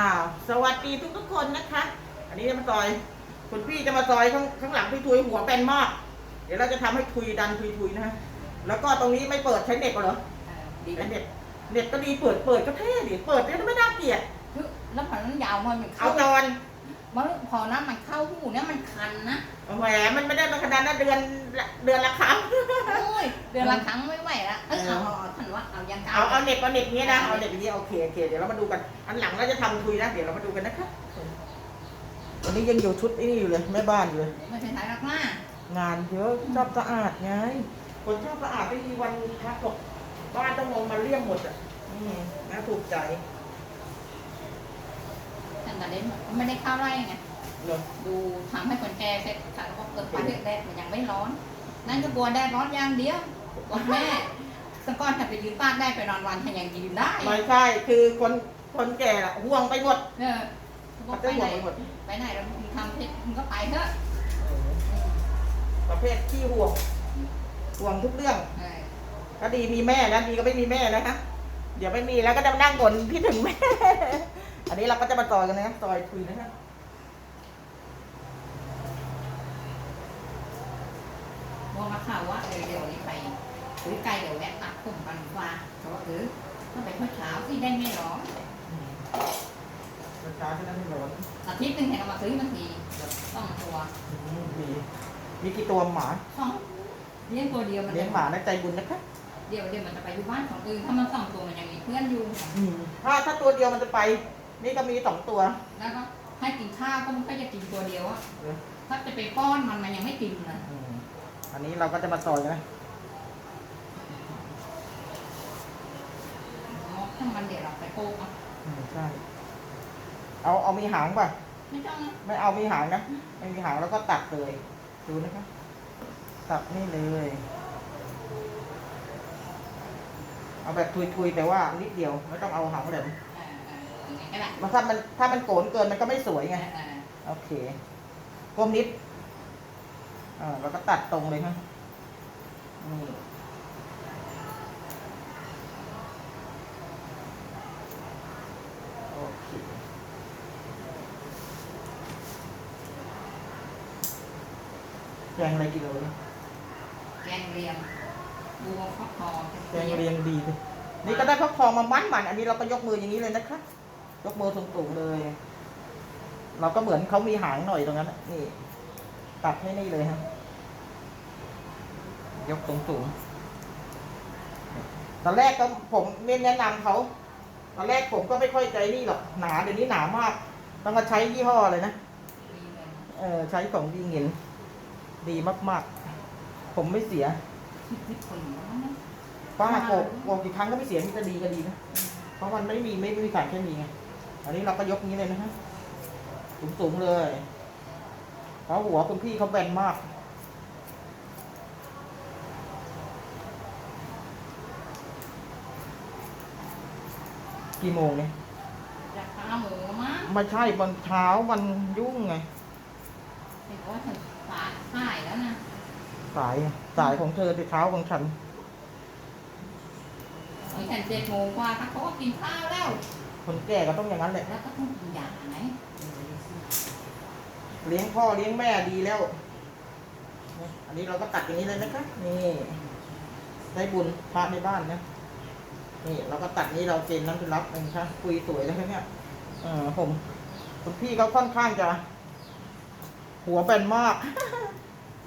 อ้าวสวัสดีทุกทุกๆคนนะคะ อันนี้จะมาซอยคุณพี่จะมาซอยข้างข้างหลังพี่ทุยหัวเป็นมากเดี๋ยวเราจะทำให้ทุยดันทุยทุยๆนะฮะแล้วก็ตรงนี้ไม่เปิดใช้เน็ตเหรอดีใช้เน็ตเน็ตก็ดีเปิดเปิดก็เท่ดิเปิดเนี่ยไม่น่าเกลียดคือแล้วพอนั้นยาวมันเอาเข้าจอน มันพอนะมันเข้าหูเนี่ยมันคันนะแหมมันไม่ได้มาขนาดนั้นเดือนละเดือนละครั้งโอ้ยเดือนละครั้งไม่ไหวละเอ้ยเอาเอาเอาท่านว่าเอายังเก่าเอาเอาเน็ตเอาเน็ตนี้นะเอาเน็ตนี้โอเคโอเคเดี๋ยวเรามาดูกันอันหลังเราจะทำทุยนะเดี๋ยวเรามาดูกันนะคะวันนี้ยังอยู่ชุดไอ้นี่อยู่เลยแม่บ้านอยู่เลยไม่ใช่สายรักหน้างานเยอะชอบสะอาดไงคนชอบสะอาดไม่มีวันพักหรอกบ้านต้องมองมาเลี่ยมหมดอะอืมน่าถูกใจ ท่านตอนนี้ไม่ได้เข้าไร่ไงเลยดูทำให้คนแก่เสร็จฉันก็เกิดไฟแดดมันยังไม่ร้อน นั่นก็กลัวแดดร้อนอย่างเดียวบอกแม่สก่อนถ้าไปยืนตากได้ไปนอนวันถ้ายังยืนได้ไม่ใช่คือคนคนแก่ละห่วงไปหมดเออบอกเขาไปจะไหห่วนงไปหมดไปไหนเราทำเพชรมึงก็ไปเถอะประเภทขี้ห่วงห่วงทุกเรื่องเออก็ดีมีแม่นะดีก็ไม่มีแม่นะคะเดี๋ยวไม่มีแล้วก็จะมานั่งบ่นพี่ถึงแม่ อันนี้เราก็จะมาซอยกันนะซอยคุยนะคะบอกมาข่าวว่าเออเดี๋ยวนี้ไปหรือไกลเดี๋ยวแวะตัดผมกันว่าเขาว่าเออถ้าไปเมื่อเช้าที่ได้ไม่ร้อนอืมประชาชนนั้นไม่ร้อนอาทิตย์หนึงเห็นเอามาซื้อมันทีต้องตัวอืมมีมีกี่ตัวหมาสองเลี้ยงตัวเดียวมันเลี้ยงหมานะใจบุญนะคะเดี๋ยวเดี๋ยวมันจะไปอยู่บ้านของอื่นถ้ามันสองตัวมันยังมีเพื่อนอยู่ถ้าถ้าตัวเดียวมันจะไป นี่ก็มีสองตัว แล้วก็ให้กินข้าวก็มันก็จะกินตัวเดียวอะเออ ถ้าจะไปป้อนมันมันยังไม่กินนะอืมอันนี้เราก็จะมาซอยนะถ้ามันเดี๋ยวเราไปโกกเอาอืมใช่ เอาเอามีหางป่ะ ไม่ต้องนะไม่เอามีหางนะไม่มีหางแล้วก็ตัดเลย ดูนะคะ ตัดนี่เลย เอาแบบทุยๆแต่ว่านิดเดียว ไม่ต้องเอาหางแหลม มันถ้ามันถ้ามันโกนเกินมันก็ไม่สวยไงเออเออโอเคกลมนิดอ่าแล้วก็ตัดตรงเลยครับนี่โอเคแกงอะไรกิโลเนี่ยแกงเรียงบัวฟักทองแกงเรียงดีเลยนี่ก็ได้พักทองมามันมันๆอันนี้เราก็ยกมืออย่างนี้เลยนะคะ ยกมือสูงๆเลย เราก็เหมือนเขามีหางหน่อยตรงนั้นน่ะนี่ ตัดให้นี่เลยครับยกสูงๆตอนแรกก็ผมเน้นแนะนำเขาตอนแรกผมก็ไม่ค่อยใจนี่หรอกหนาเดี๋ยวนี้หนามากต้องมาใช้ยี่ห้อเลยนะมีเงินเออใช้ของดีเงินดีมากๆ ผมไม่เสียคิดคนนั้นนะป้าโกกโกกกี่ครั้งก็ไม่เสียมีแต่ดีก็ดีนะเพราะมันไม่มีไม่ไม่มีสารเคมีไง อันนี้เราก็ยกนี้เลยนะฮะสูงๆเลยเพราะหัวคุณพี่เขาแบนมากกี่โมงเนี่ยอยากขาหมูมั้งไม่ใช่วันเช้าวันยุ่งไงเห็นว่าถึงสายสายแล้วนะสายสายของเธอแต่เช้าของฉันไอ้ฉันเจ็ดโมงกว่าเขาก็กินข้าวแล้ว คนแก่ก็ต้องอย่างนั้นแหละแล้วก็ต้องกินยาไหนเลี้ยงพ่อเลี้ยงแม่ดีแล้ว อันนี้เราก็ตัดอย่างนี้เลยนะคะ นี่ ได้บุญพระในบ้านนะนี่เราก็ตัดนี้เราเจนน้ำเป็นรับเองค่ะคุยสวยแล้วเนี่ยเออผมคุณพี่เขาค่อนข้างจะ หัวแบนมาก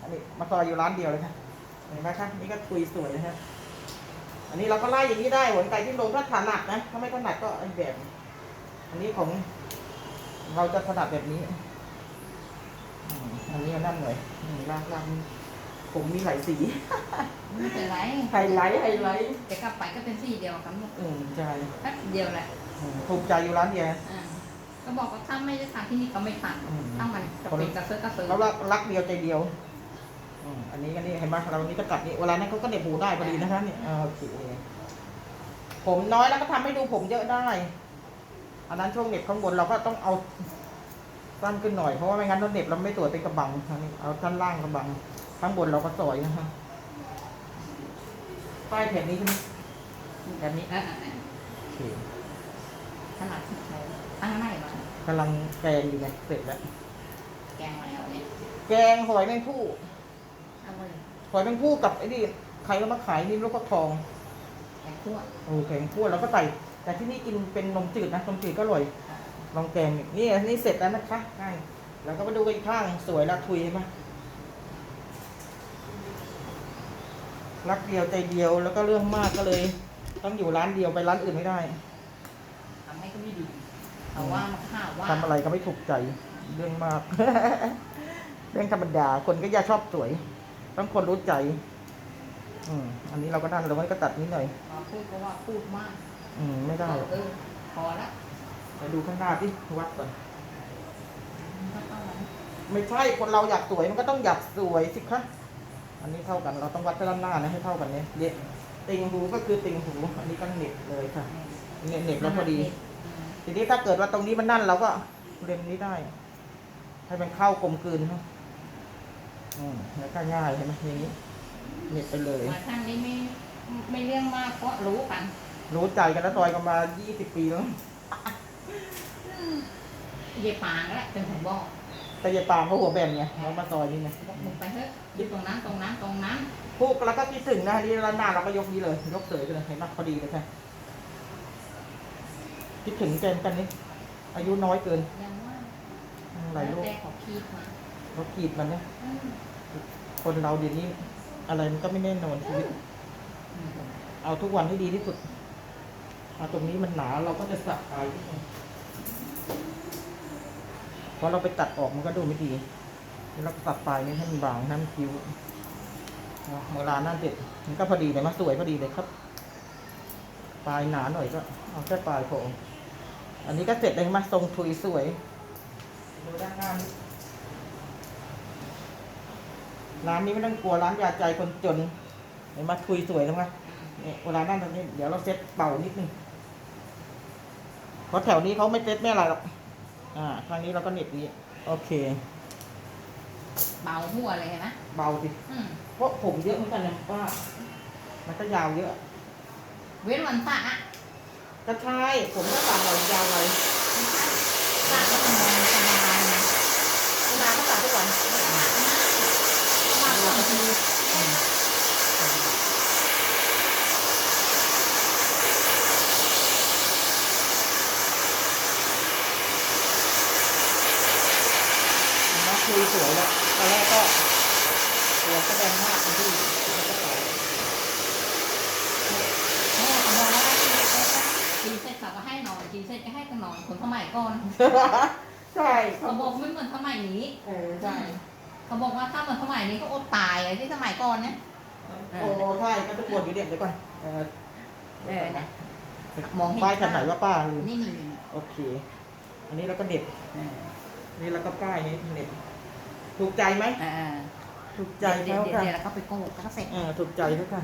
อันนี้มาซอยอยู่ร้านเดียวเลยค่ะเห็นไหมคะนี่ก็คุยสวยนะฮะ อันนี้เราก็ไล่อย่างนี้ได้หัวไก่ที่ลงถ้าถนัดนะ ถ้าไม่ถนัดก็ไอ้แบบ อันนี้ของ เราจะถนัดแบบนี้อืมอันนี้นั่นหน่อยอืมลากลากผมมีหลายสี ไม่เป็นไรไฮไลท์ไฮไลท์จะกลับไปก็เป็นสี่เดียวกันหมดอืมใช่แป๊บเดียวแหละอืมภูมิใจอยู่ร้านเดียวอ่าก็บอกว่าถ้าไม่ได้ทานที่นี่ก็ไม่ทานอืมถ้ามันกระเป็นกระเซาะกระเซาะเรารักรักเดียวใจเดียว อืมอันนี้ก็นี่เห็นไหมเรานี่ก็ตัดนี่เวลานั้นเขาก็เหน็บหูได้พอดีนะคะเนี่ยอ่าโอเคผมน้อยแล้วก็ทำให้ดูผมเยอะได้ อันนั้นช่วงเหน็บข้างบนเราก็ต้องเอาสั้นขึ้นหน่อยเพราะว่าไม่งั้นเราเหน็บเราไม่สวยเป็นกระบังอันนี้เอาท่านล่างกระบัง ข้างบนเราก็สอยนะคะป้ายแผ่นนี้ใช่ไหมแบบนี้อ่าอ่าอ่าโอเคขนาดที่ใช้ตั้งไหนมากำลังแกงอยู่ไงเสร็จแล้ว แกงอะไรเอาเนี่ยแกงหอยแมงผู้เอาเลย หอยแมงผู้กับไอ้นี่ใครก็มาขายนี่ลูกกระทองแกงคั่วโอ้แกงคั่วแล้วก็ใส่แต่ที่นี่กินเป็นนมจืดนะนมจืดก็อร่อยลองแกงนี่นี่นี่เสร็จแล้วนะคะง่ายแล้วก็มาดูกันอีกข้างสวยละทุยไหมรักเดียวใจเดียวแล้วก็เรื่องมากก็เลย ต้องอยู่ร้านเดียวไปร้านอื่นไม่ได้ทำให้ก็ไม่ดีเขาว่ามันข้าวว่าทำอะไรก็ไม่ถูกใจเรื่องมาก เรื่องธรรมดาคนก็อยากชอบสวย ต้องคนรู้ใจ อืมอันนี้เราก็นั่นเราก็ตัดนิดหน่อยพอพูดก็ว่าพูดมากอืมไม่ได้หรอกเออพอละไปดูข้างหน้าที่วัดก่อนมันก็ต้องนั้นไม่ใช่คนเราอยากสวยมันก็ต้องอยากสวยสิคะอันนี้เท่ากันเราต้องวัดด้านหน้านะให้เท่ากันเนี่ยเด็ดติงหูก็คือติงหู อันนี้ก็เหน็บเลยค่ะเน็บเน็บแล้วพอดี ทีนี้ถ้าเกิดว่าตรงนี้มันนั่นเราก็เล็มนี้ได้ ให้มันเข้ากลมกลืนครับ อืมแล้วก็ง่ายใช่ไหมอย่างนี้เหน็บไปเลย มาทางนี้ไม่ไม่เรื่องมากเพราะรู้กัน รู้ใจกันแล้วต่อยกันมา 20 ปีแล้วเย่ปางแหละเป็นผมบอกแต่ยายปางเขาหัวแบนไงเขามาซอยนี่ไงบอกมึงไปเถอะอยู่ตรงนั้นตรงนั้นตรงนั้นพวกแล้วก็คิดถึงนะนี่ร้านหน้าเราก็ยกนี้เลย ยกเสยไปเลยเห็นไหมพอดีเลยค่ะคิดถึงแกนกันนี่อายุน้อยเกินยังว่าหลายโรคแต่ขอคีดมา เราขีดมันเนี่ยอืมคนเราเดี๋ยวนี้ อะไรมันก็ไม่แน่นอนชีวิต เอาทุกวันให้ดีที่สุด เอาตรงนี้มันหนาเราก็จะสับปลายนิดนึงเพราะเราไปตัดออกมันก็ดูไม่ดีเราก็ตัดปลายนี้ให้มันบางให้มันคิ้วเอาเวลาหน้าเด็ดมันก็พอดีเลยมาสวยพอดีเลยครับ ปลายหนาหน่อยก็เอาแค่ปลายพออันนี้ก็เสร็จเลยมาทรงทุยสวยดูด้านหน้านี่ ร้านนี้ไม่ต้องกลัวร้านยาใจคนจนเห็นมาทุยสวยแล้วไงเนี่ยเวลานั่นตรงนี้เดี๋ยวเราเซ็ตเป่านิดนึงเพราะแถวนี้เขาไม่เซ็ตไม่อะไรหรอกอ่าทางนี้เราก็เหน็บนี้โอเค เบาหัวเลยเห็นไหมเบาสิอืมเพราะผมเยอะเหมือนกันนะว่า มันก็ยาวเยอะ เว้นวันพระอะก็ใช่ผมก็ตัดหน่อยยาวเลยพระก็ต้องนอนสบายนะเวลาก็ตัดทุกวัน มาก่อนทีมาคุยสวยแล้วตอนแรกก็หัวก็แดงมากคุณพี่แล้วก็ต่อโอ้ขโมยแล้วทีเสร็จทีเสร็จเขาก็ให้นอนทีเสร็จก็ให้กันนอนคนสมัยก่อน ใช่เขาบอกไม่เหมือนสมัยนี้เออใช่ เขาบอกว่าถ้าเหมือนสมัยนี้ก็อดตายอะที่สมัยก่อนเนี่ยโอ้ใช่ก็จะปวดอยู่เดี๋ยวเดี๋ยวก่อนเออเออนะมองเห็นป้ายคันไหนว่าป้าลืมนี่นี่โอเค อันนี้เราก็เด็บเออนี่เราก็ป้ายนี้เด็บถูกใจไหมเออถูกใจเดี๋ยวแล้วเดี๋ยวค่ะเดี๋ยวแล้วก็ไปโกกแล้วก็เสร็จเออถูกใจแล้วค่ะ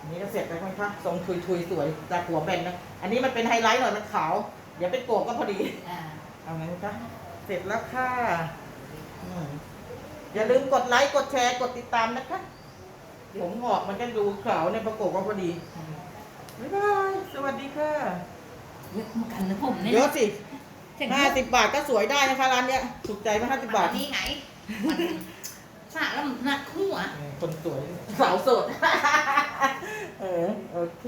อันนี้ก็เสร็จแล้วค่ะทรงทุยๆสวยจากหัวแบนนะอันนี้มันเป็นไฮไลท์หน่อยมันขาว เดี๋ยวไปโกกก็พอดี อ่าเอางั้นค่ะเสร็จแล้วค่ะอืม อย่าลืมกดไลค์กดแชร์กดติดตามนะคะ ผมหอกมันก็ดูขาวในประกบว่าพอดี บ๊ายบาย สวัสดีค่ะ เยอะเหมือนกันนะผมเนี่ยเยอะสิถึงห้าสิบบาทก็สวยได้นะคะร้านเนี้ยถูกใจไหมห้าสิบบาท นี่ไงมันสระแล้วมันหนักหัวคนสวย สาวโสด เออ โอเค